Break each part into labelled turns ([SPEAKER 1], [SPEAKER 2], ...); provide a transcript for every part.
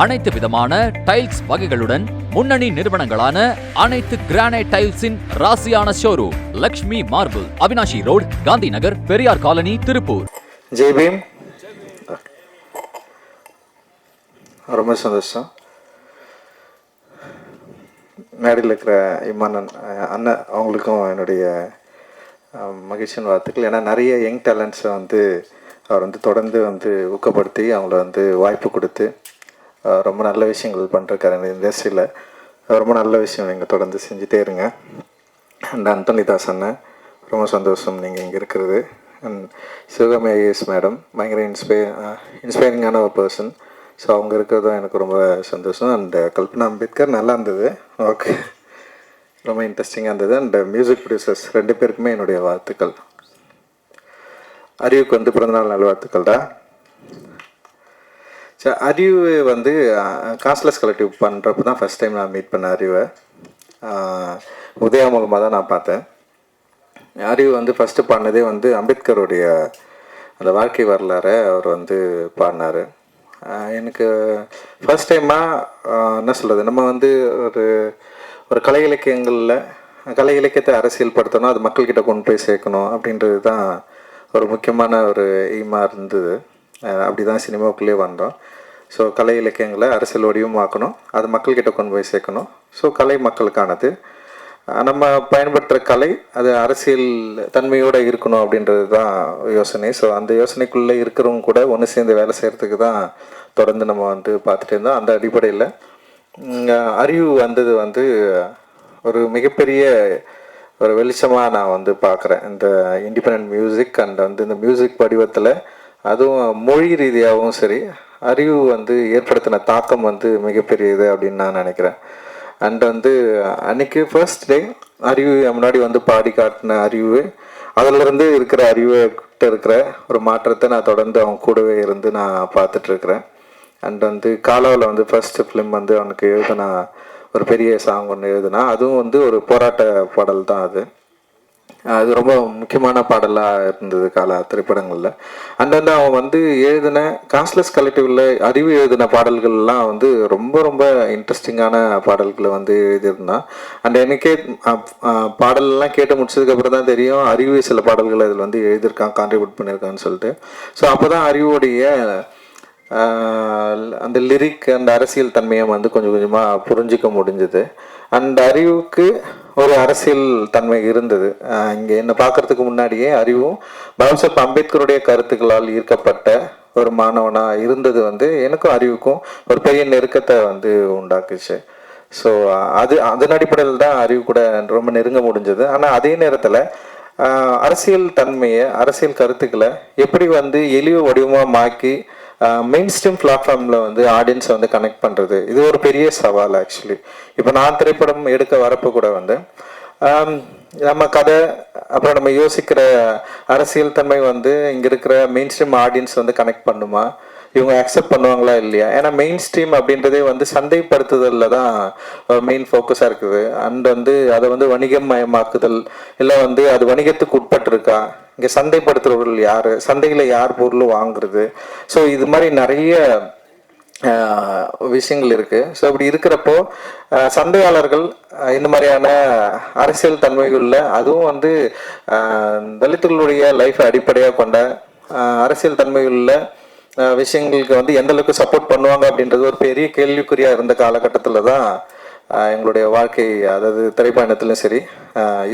[SPEAKER 1] அனைத்து விதமான டைல்ஸ் வகைகளுடன் முன்னணி நிறுவனங்களான அனைத்து கிரானைட் டைல்ஸின் ராசியான showroom Lakshmi marble Avinashi road Gandhi Nagar Periyar colony Tiruppur.
[SPEAKER 2] Jai Bhim ரொம்ப சந்தோஷம். மேடையில் இருக்கிற இமானன் அண்ணன் அவங்களுக்கும் என்னுடைய மகிழ்ச்சியின் வார்த்தைகள் ஏன்னா நிறைய யங் டேலண்ட்ஸை வந்து அவர் வந்து தொடர்ந்து வந்து ஊக்கப்படுத்தி அவங்கள வந்து வாய்ப்பு கொடுத்து ரொம்ப நல்ல விஷயங்கள் பண்ணிருக்காரு இந்த இண்டஸ்ட்ரியில். ரொம்ப நல்ல விஷயம் நீங்கள் தொடர்ந்து செஞ்சுட்டே இருங்க. அண்ட் அந்தோனி தாஸ் அண்ணன் ரொம்ப சந்தோஷம் நீங்கள் இங்கே இருக்கிறது. அண்ட் சிவகாமி ஐஏஎஸ் மேடம் பயங்கர இன்ஸ்பை இன்ஸ்பைரிங்கான ஒரு பர்சன் ஸோ அவங்க இருக்கிறதும் எனக்கு ரொம்ப சந்தோஷம். அண்ட் கல்பனா அம்பேத்கர் நல்லா இருந்தது. ஓகே. ரொம்ப இன்ட்ரெஸ்டிங்காக இருந்தது. அண்ட் மியூசிக் ப்ரொடியூசர்ஸ் ரெண்டு பேருக்குமே என்னுடைய வாழ்த்துக்கள். அறிவுக்கு வந்து பிறந்தநாள் நல்வாழ்த்துக்கள் தான் சரி அறிவு வந்து காஸ்ட்லெஸ் கலெக்டிவ் பண்ணுறப்ப தான் ஃபஸ்ட் டைம் நான் மீட் பண்ண அறிவை உதயா மூலமாக தான் நான் பார்த்தேன். அறிவு வந்து ஃபஸ்ட்டு பாடினதே வந்து அம்பேத்கருடைய அந்த வாழ்க்கை வரலாறை அவர் வந்து பாடினார். எனக்கு ஃபஸ்ட் டைமாக என்ன சொல்கிறது நம்ம வந்து ஒரு ஒரு கலை இலக்கியங்களில் கலை இலக்கியத்தை அரசியல் படுத்தணும் அது மக்கள்கிட்ட கொண்டு போய் சேர்க்கணும் அப்படின்றது தான் ஒரு முக்கியமான ஒரு எய்மாக இருந்தது. அப்படி தான் சினிமாவுக்குள்ளேயே வந்தோம். ஸோ கலை இலக்கியங்களை அரசியல் வடிவமாக்கணும். அது மக்கள்கிட்ட கொண்டு போய் சேர்க்கணும். ஸோ கலை மக்களுக்கானது. நம்ம பயன்படுத்துகிற கலை அது அரசியல் தன்மையோடு இருக்கணும் அப்படின்றது தான் யோசனை. ஸோ அந்த யோசனைக்குள்ளே இருக்கிறவங்க கூட ஒன்று சேர்ந்து வேலை செய்கிறதுக்கு தான் தொடர்ந்து நம்ம வந்து பார்த்துட்டு இருந்தோம். அந்த அடிப்படையில் அறிவு வந்தது வந்து ஒரு மிகப்பெரிய ஒரு வெளிச்சமாக நான் வந்து பார்க்குறேன். இந்த இண்டிபெண்ட் மியூசிக் அண்ட் வந்து இந்த மியூசிக் வடிவத்தில் அதுவும் மொழி ரீதியாகவும் சரி அறிவு வந்து ஏற்படுத்தின தாக்கம் வந்து மிகப்பெரியது அப்படின்னு நான் நினைக்கிறேன். அண்ட் வந்து அன்னைக்கு ஃபர்ஸ்ட் டே அறிவு முன்னாடி வந்து பாடி காட்டின அறிவு அதிலிருந்து இருக்கிற அறிவுகிட்ட இருக்கிற ஒரு மாற்றத்தை நான் தொடர்ந்து அவன் கூடவே இருந்து நான் பார்த்துட்ருக்கிறேன் அண்ட் வந்து காலாவில் வந்து ஃபர்ஸ்ட் ஃபிலிம் வந்து அவனுக்கு எழுதுனா ஒரு பெரிய சாங் ஒன்று எழுதுனா அதுவும் வந்து ஒரு போராட்ட பாடல் தான் அது. அது ரொம்ப முக்கியமான பாடலாக இருந்தது கால திரைப்படங்களில். அந்தந்த அவன் வந்து எழுதின காஸ்ட்லெஸ் கலெக்டிவில் அறிவு எழுதின பாடல்கள்லாம் வந்து ரொம்ப ரொம்ப இன்ட்ரெஸ்டிங்கான பாடல்களை வந்து எழுதியிருந்தான். அண்ட் எனக்கே அஹ், பாடலெல்லாம் கேட்டு முடிச்சதுக்கப்புறம் தான் தெரியும் அறிவு சில பாடல்கள் அதில் வந்து எழுதியிருக்கான் கான்ட்ரிபியூட் பண்ணியிருக்கான்னு சொல்லிட்டு. ஸோ அப்போ தான் அறிவுடைய அந்த லிரிக் அந்த அரசியல் தன்மையை வந்து கொஞ்சம் கொஞ்சமாக புரிஞ்சிக்க முடிஞ்சது. அந்த அறிவுக்கு ஒரு அரசியல் தன்மை இருந்தது. இங்கே என்ன பார்க்கறதுக்கு முன்னாடியே அறிவும் பாபாசாஹ் அம்பேத்கருடைய கருத்துக்களால் ஈர்க்கப்பட்ட ஒரு மாணவனாக இருந்தது வந்து எனக்கும் அறிவுக்கும் ஒரு பெரிய நெருக்கத்தை வந்து உண்டாக்குச்சு. ஸோ அது அதன் அடிப்படையில் தான் அறிவு கூட ரொம்ப நெருங்க முடிஞ்சது. ஆனால் அதே நேரத்தில் அரசியல் தன்மையை அரசியல் கருத்துக்களை எப்படி வந்து எளிய வடிவமாக மாக்கி மெயின் ஸ்ட்ரீம் பிளாட்ஃபார்மில் வந்து ஆடியன்ஸை வந்து கனெக்ட் பண்ணுறது இது ஒரு பெரிய சவால் ஆக்சுவலி இப்போ நான் திரைப்படம் எடுக்க வரப்போ கூட வந்து நம்ம கதை அப்புறம் நம்ம யோசிக்கிற அரசியல் தன்மை வந்து இங்கே இருக்கிற மெயின் ஸ்ட்ரீம் ஆடியன்ஸ் வந்து கனெக்ட் பண்ணுமா? இவங்க அக்செப்ட் பண்ணுவாங்களா இல்லையா? ஏன்னா மெயின் ஸ்ட்ரீம் அப்படின்றதே வந்து சந்தைப்படுத்துதலில் தான் மெயின் ஃபோக்கஸாக இருக்குது. அண்ட் வந்து அதை வந்து வணிகம் மயமாக்குதல் இல்லை வந்து அது வணிகத்துக்கு உட்பட்டிருக்கா? இங்கே சந்தைப்படுத்துகிறவர்கள் யார்? சந்தையில் யார் பொருள் வாங்குறது? ஸோ இது மாதிரி நிறைய விஷயங்கள் இருக்குது ஸோ அப்படி இருக்கிறப்போ சந்தையாளர்கள் இந்த மாதிரியான அரசியல் தன்மைகளில் அதுவும் வந்து தலித்துகளுடைய லைஃப்பை அடிப்படையாக கொண்ட அரசியல் தன்மைகளில் விஷயங்களுக்கு வந்து எந்த அளவுக்கு சப்போர்ட் பண்ணுவாங்க அப்படின்றது ஒரு பெரிய கேள்விக்குறியா இருந்த காலகட்டத்தில் தான் எங்களுடைய வாழ்க்கை அதாவது திரைப்பயணத்திலும் சரி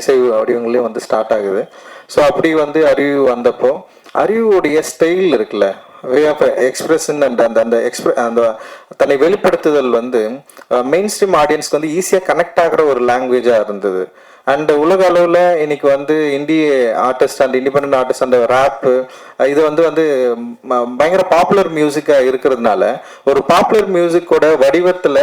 [SPEAKER 2] இசை வடிவங்களையும் வந்து ஸ்டார்ட் ஆகுது. ஸோ அப்படி வந்து அறிவு வந்தப்போ அறிவுடைய ஸ்டைல் இருக்குல்ல வே ஆஃப் எக்ஸ்பிரஷன் அண்ட் அந்த அந்த எக்ஸ்பிர அந்த தன்னை வெளிப்படுத்துதல் வந்து மெயின் ஸ்ட்ரீம் ஆடியன்ஸ்க்கு வந்து ஈஸியாக கனெக்ட் ஆகிற ஒரு லாங்குவேஜாக இருந்தது. அண்ட் உலக அளவில் இன்னைக்கு வந்து இந்திய ஆர்டிஸ்ட் அண்ட் இண்டிபெண்ட் ஆர்டிஸ்ட் அந்த ரேப்பு இது வந்து வந்து பயங்கர பாப்புலர் மியூசிக்காக இருக்கிறதுனால ஒரு பாப்புலர் மியூசிக்கோட வடிவத்தில்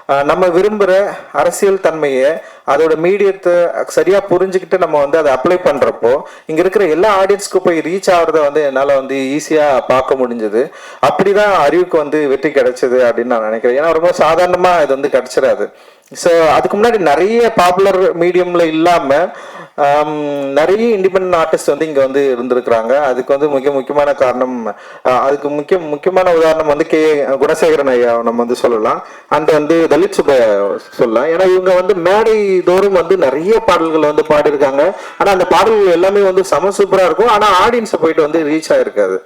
[SPEAKER 2] நம்ம விரும்புகிற அரசியல் தன்மையை அதோட மீடியத்தை சரியாக புரிஞ்சுக்கிட்டு நம்ம வந்து அதை அப்ளை பண்ணுறப்போ இங்கே இருக்கிற எல்லா ஆடியன்ஸ்க்கு போய் ரீச் ஆகிறத வந்து என்னால் வந்து ஈஸியாக பார்க்க முடிஞ்சது. அப்படி தான் அறிவுக்கு வந்து வெற்றி கிடைச்சது அப்படின்னு நான் நினைக்கிறேன். ஏன்னா ரொம்ப சாதாரணமாக இது வந்து கிடச்சிடாது. ஸோ அதுக்கு முன்னாடி நிறைய பாப்புலர் மீடியமில் இல்லாமல் நிறைய இண்டிபெண்ட் ஆர்டிஸ்ட் வந்து இங்கே வந்து இருந்திருக்கிறாங்க. அதுக்கு வந்து மிக முக்கியமான காரணம் அதுக்கு முக்கிய முக்கியமான உதாரணம் வந்து கே குணசேகரன் ஐயா நம்ம வந்து சொல்லலாம். அந்த வந்து தலித் சுப்ப சொல்லலாம். ஏன்னா இவங்க வந்து மேடை தோறும் வந்து நிறைய பாடல்கள் வந்து பாடியிருக்காங்க. ஆனால் அந்த பாடல்கள் எல்லாமே வந்து சம சூப்பராக இருக்கும். ஆனால் ஆடியன்ஸை போயிட்டு வந்து ரீச் ஆகிருக்காது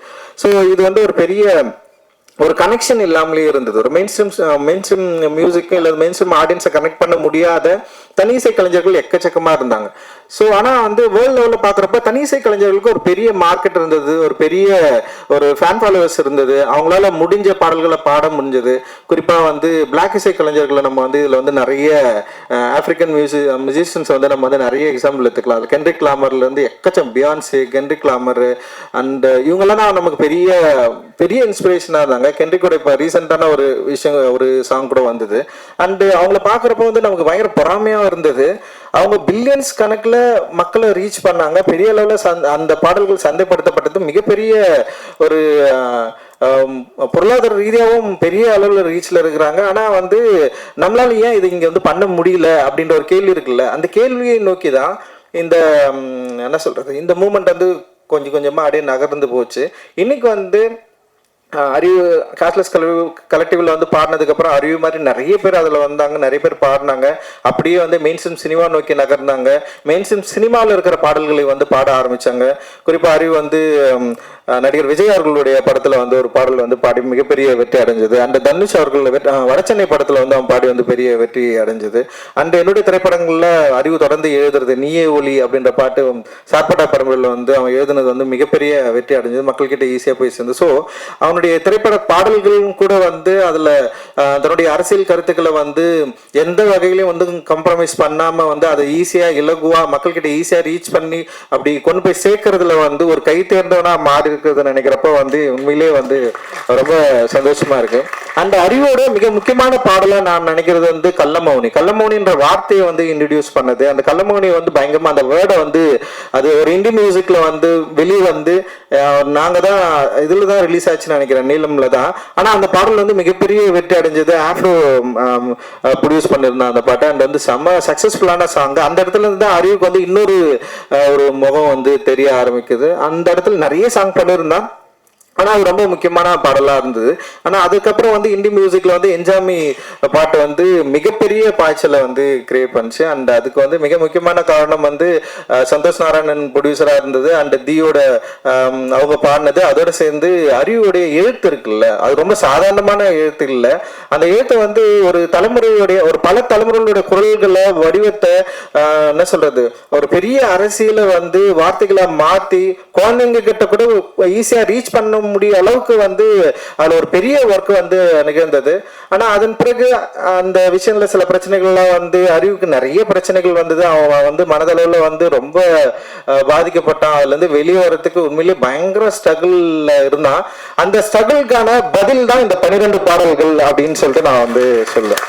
[SPEAKER 2] ஸோ இது வந்து ஒரு பெரிய ஒரு கனெக்ஷன் இல்லாமலே இருந்தது. ஒரு main stream main stream music இல்லை மெயின் ஸ்ட்ரீம் ஆடியன்ஸை கனெக்ட் பண்ண முடியாத தனிசை கலைஞர்கள் எக்கச்சக்கமாக இருந்தாங்க. ஸோ ஆனால் வந்து வேர்ல்டு லெவலில் பார்க்குறப்ப தனிசை கலைஞர்களுக்கு ஒரு பெரிய மார்க்கெட் இருந்தது. ஒரு பெரிய ஒரு ஃபேன் ஃபாலோவர்ஸ் இருந்தது. அவங்களால முடிஞ்ச பாடல்களை பாட முடிஞ்சது. குறிப்பாக வந்து பிளாக் இசை கலைஞர்களை நம்ம வந்து இதில் வந்து நிறைய ஆஃப்ரிக்கன் மியூசி மியூசிஷியன்ஸ் வந்து நம்ம வந்து நிறைய எக்ஸாம்பிள் எடுத்துக்கலாம். அது கென்ரிக் கிளாமர்லேருந்து எக்கச்சம் பியான்ஸு கென்ரிக் கிளாமர் அண்ட் இவங்கெல்லாம் தான் நமக்கு பெரிய பெரிய இன்ஸ்பிரேஷனாக இருந்தாங்க. கென்ரிக்கோட இப்போ ரீசெண்டான ஒரு விஷயம் ஒரு சாங் கூட வந்தது. அண்டு அவங்கள பார்க்குறப்ப வந்து நமக்கு பயங்கர பொறாமையாக இருந்தது. அவங்க பில்லியன்ஸ் கணக்கில் மக்களை ரீச் பண்ணாங்க. பெரிய அளவில் சந் அந்த பாடல்கள் சந்தைப்படுத்தப்பட்டது மிகப்பெரிய ஒரு பொருளாதார ரீதியாகவும் பெரிய அளவில் ரீச்சில் இருக்கிறாங்க. ஆனால் வந்து நம்மளால ஏன் இது இங்கே வந்து பண்ண முடியல அப்படின்ற ஒரு கேள்வி இருக்குல்ல? அந்த கேள்வியை நோக்கி தான் இந்த என்ன சொல்கிறது இந்த மூமெண்ட் வந்து கொஞ்சம் கொஞ்சமாக அப்படியே நகர்ந்து போச்சு. இன்னைக்கு வந்து அறிவு கேஷ்லெஸ் கலெக்டிவ் கலெக்டிவ்ல வந்து பாடினதுக்கப்புறம் அறிவு மாதிரி நிறைய பேர் அதில் வந்தாங்க நிறைய பேர் பாடினாங்க. அப்படியே வந்து மெயின் ஸ்ட்ரீம் சினிமா நோக்கி நகர்ந்தாங்க. மெயின் ஸ்ட்ரீம் சினிமாவில் இருக்கிற பாடல்களை வந்து பாட ஆரம்பிச்சாங்க. குறிப்பாக அறிவு வந்து நடிகர் விஜய் அவர்களுடைய படத்தில் வந்து ஒரு பாடல் வந்து பாடி மிகப்பெரிய வெற்றி அடைஞ்சது. அண்ட் தனுஷ் அவர்கள் வெற்றி- ஆஹ் படத்தில் வந்து அவன் பாடி வந்து பெரிய வெற்றி அடைஞ்சது. அண்ட் என்னுடைய திரைப்படங்களில் அறிவு தொடர்ந்து எழுதுறது நீயே ஒலி அப்படின்ற பாட்டு சார்பட்டா பரம்பரையில் வந்து அவன் எழுதுனது வந்து மிகப்பெரிய வெற்றி அடைஞ்சது. மக்கள்கிட்ட ஈஸியாக போய் சேர்ந்து. ஸோ அவனுடைய திரைப்பட பாடல்களும் கூட வந்து அதில் தன்னுடைய அரசியல் கருத்துக்களை வந்து எந்த வகையிலையும் வந்து கம்ப்ரமைஸ் பண்ணாமல் வந்து அதை ஈஸியாக இலகுவாக மக்கள்கிட்ட ஈஸியாக ரீச் பண்ணி அப்படி கொண்டு போய் சேர்க்கறதுல வந்து ஒரு கை தேர்ந்தவனா மாறி இருக்கிறது நினைக்கிறப்ப வந்து உண்மையிலே வந்து ரொம்ப சந்தோஷமா இருக்கு. அந்த அறிவோட மிக முக்கியமான பாடலா நான் நினைக்கிறது வந்து கள்ளமௌனி. கள்ளமௌனின்ற வார்த்தையை வந்து இன்ட்ரடியூஸ் பண்ணது. அந்த கள்ளமௌனி வந்து பயங்கரமா அந்த வேர்டை வந்து அது ஒரு இந்தி மியூசிக்ல வந்து வெளியே வந்து நாங்க தான் இதுல தான் ரிலீஸ் ஆச்சுன்னு நினைக்கிறேன் நீலம்ல தான். ஆனா அந்த பாடல் வந்து மிகப்பெரிய வெற்றி அடைஞ்சது. ஆஃப்ரோ ப்ரொடியூஸ் பண்ணியிருந்தான் அந்த பாட்டை. அண்ட் வந்து செம்ம சக்சஸ்ஃபுல்லான சாங் அந்த இடத்துல இருந்து தான் அறிவுக்கு வந்து இன்னொரு ஒரு முகம் வந்து தெரிய ஆரம்பிக்குது. அந்த இடத்துல நிறைய சாங் பண்ணியிருந்தான். ஆனால் அது ரொம்ப முக்கியமான பாடலாக இருந்தது. ஆனால் அதுக்கப்புறம் வந்து இந்தி மியூசிக்கில் வந்து என்ஜாமி பாட்டு வந்து மிகப்பெரிய பாய்ச்சலை வந்து கிரியேட் பண்ணுச்சு. அண்ட் அதுக்கு வந்து மிக முக்கியமான காரணம் வந்து சந்தோஷ் நாராயணன் ப்ரொடியூசராக இருந்தது. அண்ட் தியோட அவங்க பாடினது. அதோட சேர்ந்து அறிவுடைய எழுத்து இருக்குல்ல அது ரொம்ப சாதாரணமான எழுத்து இல்லை. அந்த எழுத்தை வந்து ஒரு தலைமுறையுடைய ஒரு பல தலைமுறைகளுடைய குரல்களை வடிவத்தை என்ன சொல்றது ஒரு பெரிய அரசியலை வந்து வார்த்தைகளை மாற்றி குழந்தைங்க கிட்ட கூட ஈஸியாக ரீச் பண்ண முடிய அளவுக்கு வந்து அதில் ஒரு பெரிய ஒர்க் வந்து நிகழ்ந்தது. ஆனா அதன் பிறகு அந்த விஷயங்களில் சில பிரச்சனைகள்லாம் வந்து அறிவுக்கு நிறைய பிரச்சனைகள் வந்தது. அவன் வந்து மனதளவில் வந்து ரொம்ப பாதிக்கப்பட்டான். அதுலேருந்து வெளியே வரத்துக்கு உண்மையிலேயே பயங்கர ஸ்ட்ரகிளில் இருந்தான். அந்த ஸ்ட்ரகிளுக்கான பதில் தான் இந்த பன்னிரெண்டு பாடல்கள் அப்படின்னு சொல்லிட்டு நான் வந்து சொல்லுவேன்